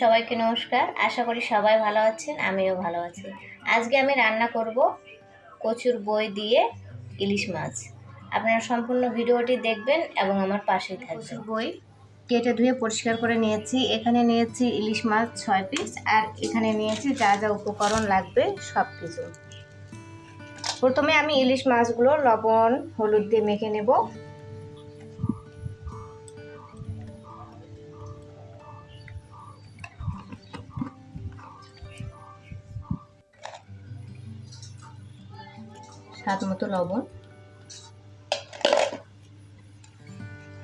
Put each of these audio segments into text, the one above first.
সবাইকে নমস্কার। আশা করি সবাই ভালো আছেন, আমিও ভালো আছি। আজকে আমি রান্না করব কচুর বই দিয়ে ইলিশ মাছ। আপনারা সম্পূর্ণ ভিডিওটি দেখবেন এবং আমার পাশেই থাকবেন। বই কেটে ধুয়ে পরিষ্কার করে নিয়েছি। এখানে নিয়েছি ইলিশ মাছ ছয় পিস আর এখানে নিয়েছি যা যা উপকরণ লাগবে সব কিছু প্রথমে আমি ইলিশ মাছগুলো লবণ, হলুদ দিয়ে মেখে নেব। স্বাদ মতো লবণ।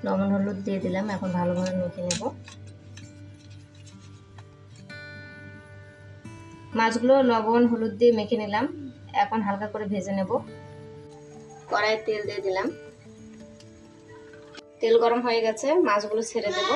লবণ, হলুদ দিয়ে দিলাম, এখন ভালোভাবে মেখে নেব। মাছগুলো লবণ, হলুদ দিয়ে মেখে নিলাম। এখন হালকা করে ভেজে নেব। কড়াই তেল দিয়ে দিলাম। তেল গরম হয়ে গেছে, মাছগুলো ছেড়ে দেব।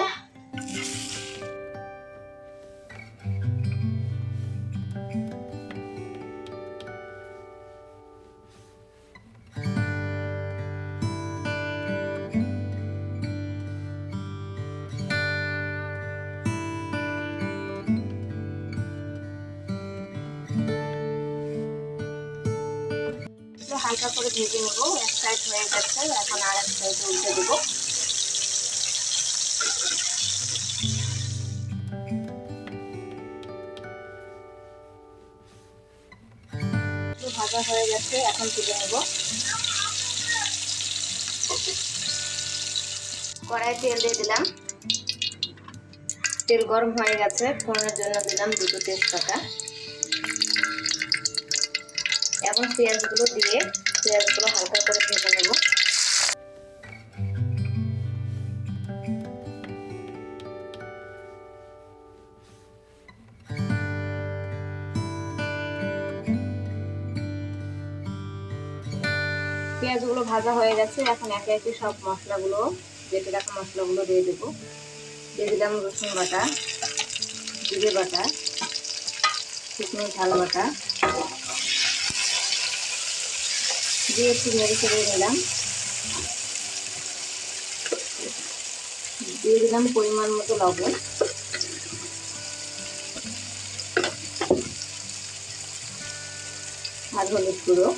হালকা করে ভেজে নেব। এক সাইড হয়ে গেছে, এখন আর এক সাইড উল্টে দেবো। ভাজা হয়ে গেছে, এখন তুলে নেব। কড়াই তেল দিয়ে দিলাম। তেল গরম হয়ে গেছে, ফোড়নের জন্য দিলাম দুটো তেজপাতা। এখন পেঁয়াজগুলো দিয়ে পেঁয়াজগুলো হালকা করে ভেজে নেব। পেঁয়াজগুলো ভাজা হয়ে গেছে, এখন একে একে সব মশলাগুলো, বেটে রাখা মশলাগুলো দিয়ে দেবো। দিয়ে দিলাম রসুন বাটা, জিরে বাটা, শুকনো ঝাল বাটা। দিয়ে একটু নেড়ে চেড়ে নিলাম। দিয়ে দিলাম পরিমাণ মতো লবণ। আর হলুদ গুঁড়ো।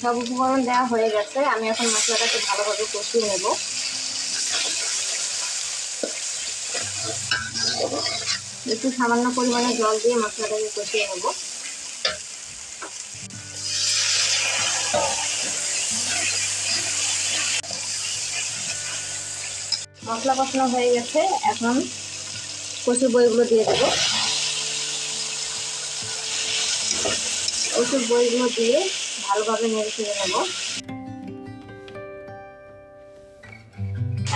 সব উপকরণ দেওয়া হয়ে গেছে। আমি এখন মশলাটাকে ভালোভাবে কষিয়ে নেব। একটু সামান্য পরিমাণে জল দিয়ে মশলাটাকে কষিয়ে নেব। মশলা কষানো হয়ে গেছে, এখন কচুর বইগুলো দিয়ে দেব। কচুর বইগুলো দিয়ে ভালোভাবে নেড়ে ফিরে নেব।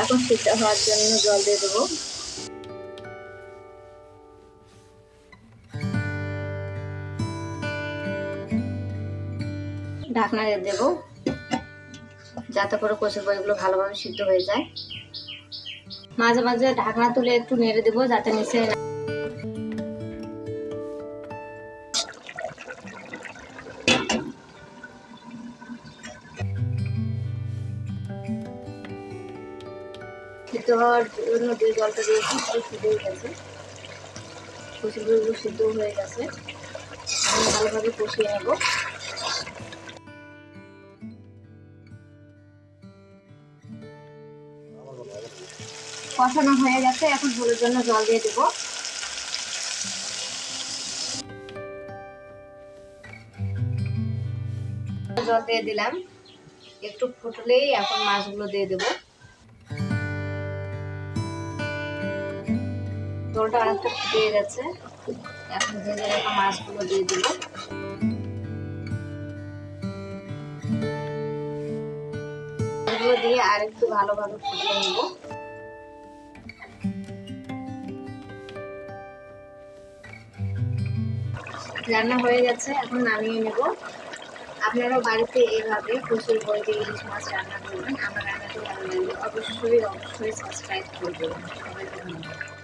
এখন সিদ্ধ হওয়ার জন্য জল দিয়ে দেবো। ঢাকনা দেবো, যাতে করে কচুর বইগুলো ভালোভাবে সিদ্ধ হয়ে যায়। মাঝে মাঝে ঢাকনা তুলে একটু নেড়ে দেবো, যাতে নিচে সিদ্ধ হওয়ার জন্য জলটা দিয়েছি সিদ্ধ হয়ে গেছে। সিদ্ধ হয়ে গেছে। আমি ভালোভাবে কষিয়ে নেব। কষানো হয়ে গেছে, এখন ঝোলের জন্য জল দিয়ে দেবো। জল দিয়ে দিলাম। একটু ফুটলেই এখন মাছগুলো দিয়ে দেবো। জলটা অনেকটা ফুটিয়ে গেছে। এখন ভেজে রাখা মাছগুলো দিয়ে দিব। দিয়ে আর একটু ভালোভাবে ফুটিয়ে নেব। রান্না হয়ে গেছে, এখন নামিয়ে নেব। আপনারাও বাড়িতে এভাবে প্রচুর বই দিয়ে ইলিশ মাছ রান্না করবেন। আমার রান্নাটি ভালো লাগবে। অবশ্যই অবশ্যই সাবস্ক্রাইব করবেন। সবাইকে ধন্যবাদ।